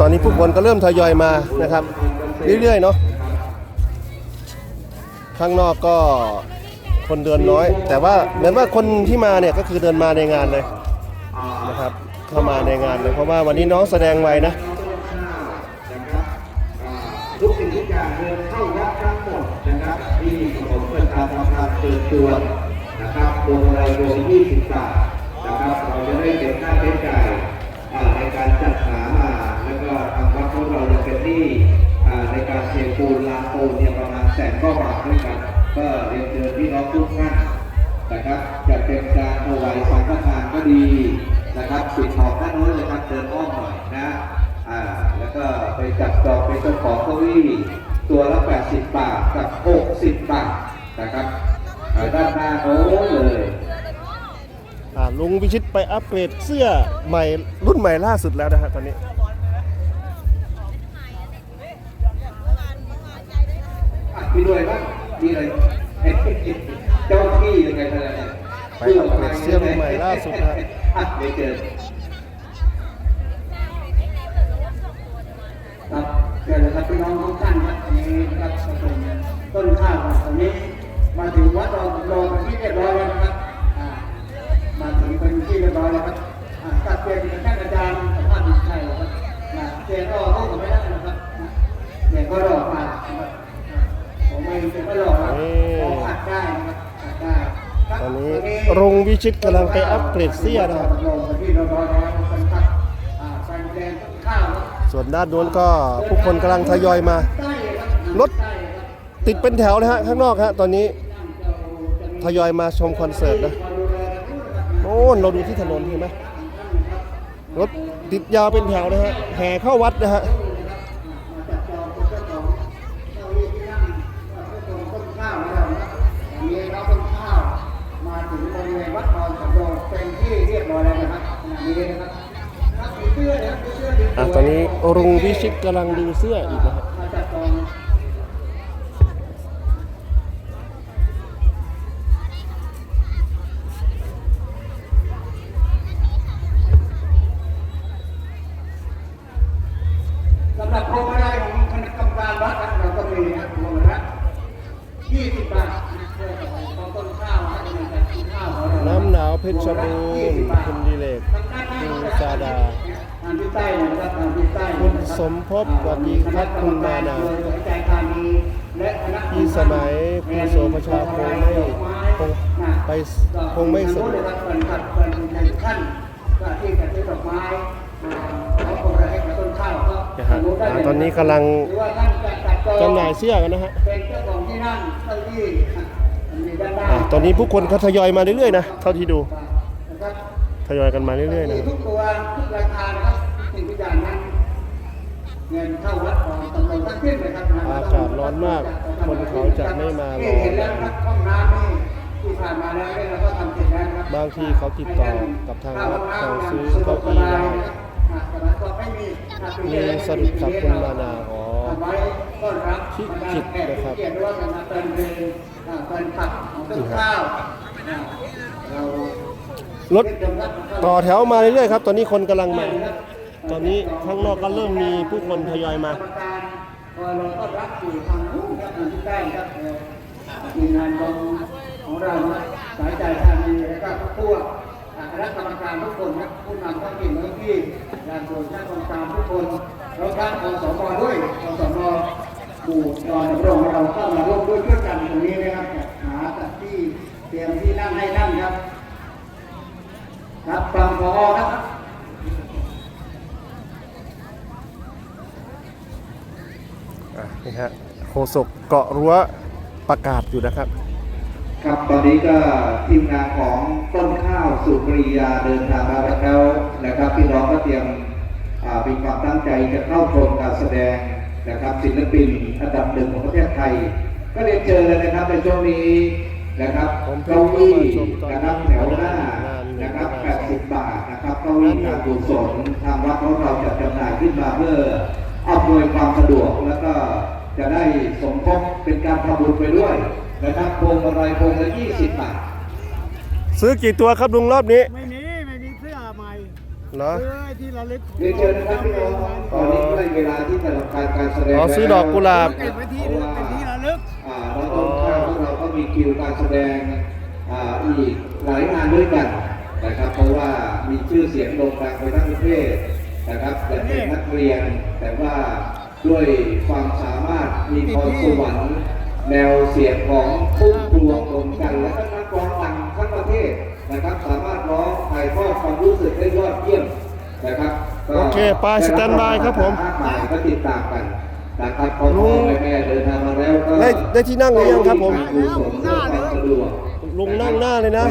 ตอนนี้ผู้คนก็เริ่มทยอยมานะครับ เรื่อยๆเนาะข้างนอกก็คนเดินน้อย แต่ว่าเหมือนว่าคนที่มาเนี่ยก็คือเดินมาในงานเลยนะครับเข้ามาในงานเลยเพราะว่าวันนี้น้องแสดงไว้นะทุกสิ่งทุกอย่างเดินเข้าวัดทั้งหมดนะครับที่ผมเป็นการทำการเชิญชวนนะครับวงรายรวม20บาทนะครับเราจะได้เก็บค่าใช้จ่ายในการ ดีนะครับปิดขอบด้านโน้นเลยครับเดินอ้อมหน่อยนะอ่าแล้วก็ไปจับจองเป็นเจ้าของเก้าอี้ตัวละ 80 บาทกับ 60 บาทนะครับอ่าด้านหน้าโน้นเลยอ่าลุงพิชิตไปอัปเกรดเสื้อใหม่รุ่นใหม่ล่าสุดแล้วนะฮะตอนนี้อะพี่ด้วยบ้างมีอะไรเจ้าที่ยังไงกันเนี่ย ไปอัปลี่ยนเสื้อรุ่นใหม่ล่าสุดนะฮะอ่เดี๋ยวเจอครับเดี๋ยวนะครับพี่น้องทุกท่านครับนี้ครับต้นข้าวครับตอนนี้ มาถึงวัดรอรอเป็นที่เรียบร้อยแล้วนะครับมาถึงเป็นที่เรียบร้อยแล้วครับตัดเปลี่ยนกันท่านอาจารย์ ชิตกำลังไปอัปเกรดเสียนะครับส่วนด้านโน้นก็ผู้คนกำลังทยอยมา รถติดเป็นแถวเลยฮะข้างนอกฮะตอนนี้ทยอยมาชมคอนเสิร์ตนะโน่นเราดูที่ถนนเห็นไหมรถติดยาวเป็นแถวนะฮะแห่เข้าวัดนะฮะ อะตอนนี้ลุงพิชิตกำลังดูเสื้ออีกนะฮะมาจัดจองสำหรับโครงการของคณะกรรมการวัดนะเราก็มีนะรวมละ20บาทนะเพื่อของต้นข้าวนะในการกินข้าวของเราน้ำหนาวเพชรบูรณ์คุณดีเลกคุณซาดา ครับทางที่ใต้คุณสมภพสวัสดีครับคุณมานาใจธานีและคณะที่สมัยคุณโสประชาคงไม่คงไปคงไม่สะดวกครับเป็นขัดเป็นในขั้นก็ที่จะซื้อดอกไม้อ่าขอโปรดให้กับต้นข้าวก็นะฮะอ่าตอนนี้กำลังหรือว่าท่านจะจัดจองจำหน่ายเสื้อกันนะฮะเป็นเจ้าของที่นั่งเจ้าที่อะมันมีด้านหน้าอะตอนนี้ผู้คนเขาทยอยมาเรื่อยๆนะเท่าที่ดูนะครับ ทยอยกันมาเรื่อยๆนะมีทุกตัวทุกราคานะครับสิ่งทุกอย่างนั้นเงินเข้าวัดของตำรวจทั้งสิ้นเลยครับอากาศร้อนมาก คนเขาจะไม่มารอที่เห็นแล้วนะครับห้องน้ำนี่ที่ผ่านมาแล้วเนี่ยเราก็ทำเสร็จแล้วนะครับบางที่เขาติดต่อกับทางวัดสั่งซื้อเก้าอี้ได้อะแต่มันก็ไม่มีอะมีสรุปกับคุณมานาอ๋อทำไว้ต้อนรับที่จิตนะครับเกียรติด้วยกันนะเป็นเพลงอะเป็นผักของต้นข้าวอะเรา รถต่อแถวมาเรื่อยๆครับ ตอนนี้คนกำลังมา ตอนนี้ข้างนอกก็เริ่มมีผู้คนทยอยมาคอยรอต้อนรับอยู่ทางนู้นครับทางที่ใต้ครับเอ่อทีมงานของของเราสายใจทานีแล้วก็พวกอ่าคณะกรรมการทุกคนนะผู้นำท้องถิ่นท้องที่งานโดยท่านกรรมการทุกคนแล้วท่านอสมด้วยอสมหมู่ดอนดำรงเราเข้ามาร่วมด้วยช่วยกันตรงนี้นะครับหาจัดที่เตรียมที่นั่งให้นั่งครับ ครับฟังพอครับอะนี่ฮะโฆษกเกาะรั้วประกาศอยู่นะครับ ครับตอนนี้ก็ทีมงานของต้นข้าวสุปริยาเดินทางมาแล้วนะครับพี่น้องก็เตรียมอ่ามีความตั้งใจจะเข้าชมการแสดงนะครับศิลปินอันดับหนึ่งของประเทศไทย ก็เรียนเชิญเลยนะครับในช่วงนี้นะครับผมเพิ่เก้างเข้าอี้มาชมตอนนี้นะครับแถวหน้า นะครับ80 บาทนะครับเก้าอี้การกุศลทางวัดของเราจัดจำหน่ายขึ้นมาเพื่ออำนวยความสะดวกแล้วก็จะได้สมทบเป็นการทำบุญไปด้วยนะครับพวงมาลัยพวงละ20 บาท ซื้อกี่ตัวครับลุงรอบนี้ไม่มีไม่มีเสื้อใหม่เหรอ ซื้อไอ้ที่ระลึกเรียนเชิญนะครับพี่น้องตอนนี้เวลาที่จะทำการการแสดงอ๋อซื้อดอกกุหลาบ เก็บไว้ที่เป็นที่ระลึกอ่าแล้วต้นข้าวของเราก็มีคิวการแสดงอ่าอีกหลายงานด้วยกัน นะครับ เพราะว่ามีชื่อเสียงโด่งดังไปทั้งประเทศนะครับแต่เป็นนักเรียนแต่ว่าด้วยความสามารถมีพรสวรรค์แนวเสียงของพุ่มพวงดวงกัน และก็นักร้องดังทั้งประเทศนะครับ สามารถร้องถ่ายทอดความรู้สึกได้ยอดเยี่ยมนะครับก็โอเคไปสแตนบายครับผมมากมายก็ติดตามกันนะครับพ่อพ่อแม่แม่เดินทางมาแล้วก็ได้ได้ที่นั่งหรือยังครับผมดูสมเพื่อความสะดวก ลุงนั่งหน้าเลยนะ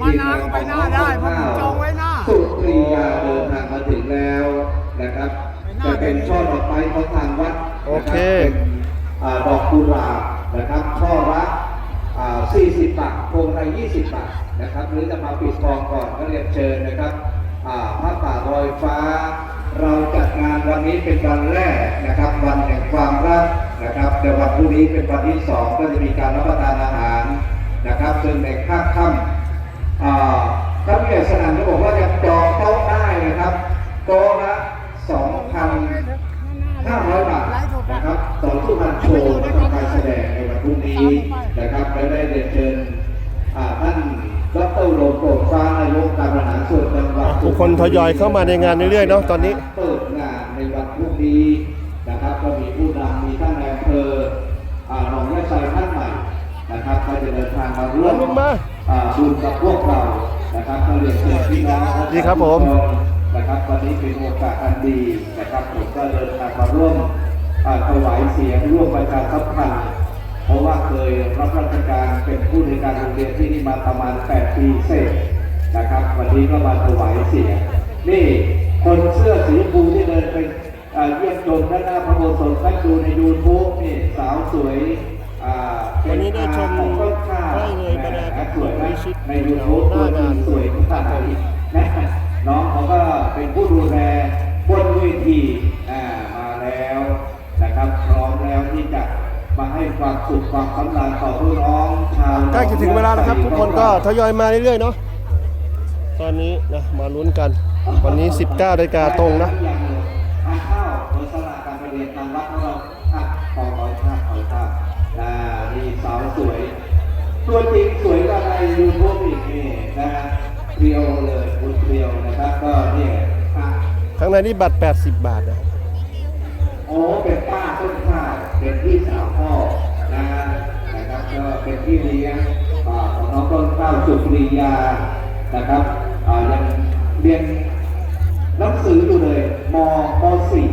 มานานก็ไปหน้าได้เพราะผมจองไว้หน้า สุปรียาเดินทางมาถึงแล้วนะครับ จะเป็นช่อดอกไม้ของทางวัดโอเค นะครับเป็นอ่าดอกกุหลาบนะครับช่อละอ่า40 บาทพวงละ20 บาทนะครับ หรือจะมาปิดทองก่อนก็เรียนเชิญนะครับอ่าพระป่าลอยฟ้า เราจัดงานวันนี้เป็นวันแรกนะครับ วันแห่งความรักนะครับแต่วันพรุ่งนี้เป็นวันที่สองก็จะมีการรับประทานอาหาร นะครับซึ่งในค่าค่ำอ่าท่านผู้ใหญ่สนั่นก็บอกว่าจะจองโต๊ะได้นะครับโต๊ะละ2,500 บาทนะครับต่อสู้การโชว์และก็การแสดงในวันพรุ่งนี้นะครับและได้เรียนเชิญอ่าท่านดรโรมโปร่งฟ้านายกการบริหารส่วนจังหวัดทุกคนทยอยเข้ามาในงานเรื่อยๆเนาะตอนนี้เปิดงานในวันพรุ่งนี้นะครับก็มีผู้นำมีท่านนายอำเภออ่าหนองยะไซท่านใหม่ นะครับก็จะเดินทางมาร่วมลุงมาอ่าบุญกับพวกเรานะครับก็เรียนเชิญพี่น้องดีครับผมนะครับวันนี้เป็นโอกาสอันดีนะครับผมก็เดินทางมาร่วมอ่าถวายเสียงร่วมประชาสัมพันธ์เพราะว่าเคยรับราชการเป็นผู้ในวยการโรงเรียนที่นี่มาประมาณ 8 ปีเศษนะครับวันนี้ก็มาถวายเสียงนี่คนเสื้อสีชมพูที่เดินไปอ่าเยี่ยมชมด้านหน้าพระโบสถ์ให้ดูในยูทูบนี่สาวสวยอ่า วันนี้ได้ชมขอนข้าวได้เลยบรรดากับสวยไหมวิชิตในยูทูบหน้างานสวยขนาดนี้นะน้องเขาก็เป็นผู้ดูแลบนเวทีอ่ามาแล้วนะครับพร้อมแล้วที่จะมาให้ความสุขความสำราญต่อผู้น้องชาวใกล้จะถึงเวลาแล้วครับ ทุกคนก็ทยอยมาเรื่อยๆเนาะตอนนี้นะมาลุ้นกัน วันนี้ 19นาฬิกาตรงนะทานข้าวโดยสลากการไปเรียนตามวัดของเราอะขอขอท่าขอท่า อ่านี่สาวสวย ตัวจริงสวยกว่าในยูทูบอีกนี่นะฮะเรียวเลยคุณเรียวนะครับก็เนี่ยอะข้างในนี่บัตร 80 บาทนะโอ้เป็นป้าต้นข้าวเป็นพี่สาวพ่อนะนะครับก็เป็นพี่เลี้ยงอ่าของน้องต้นข้าวสุปรียานะครับอ่ายังเรียนหนังสืออยู่เลยมม .4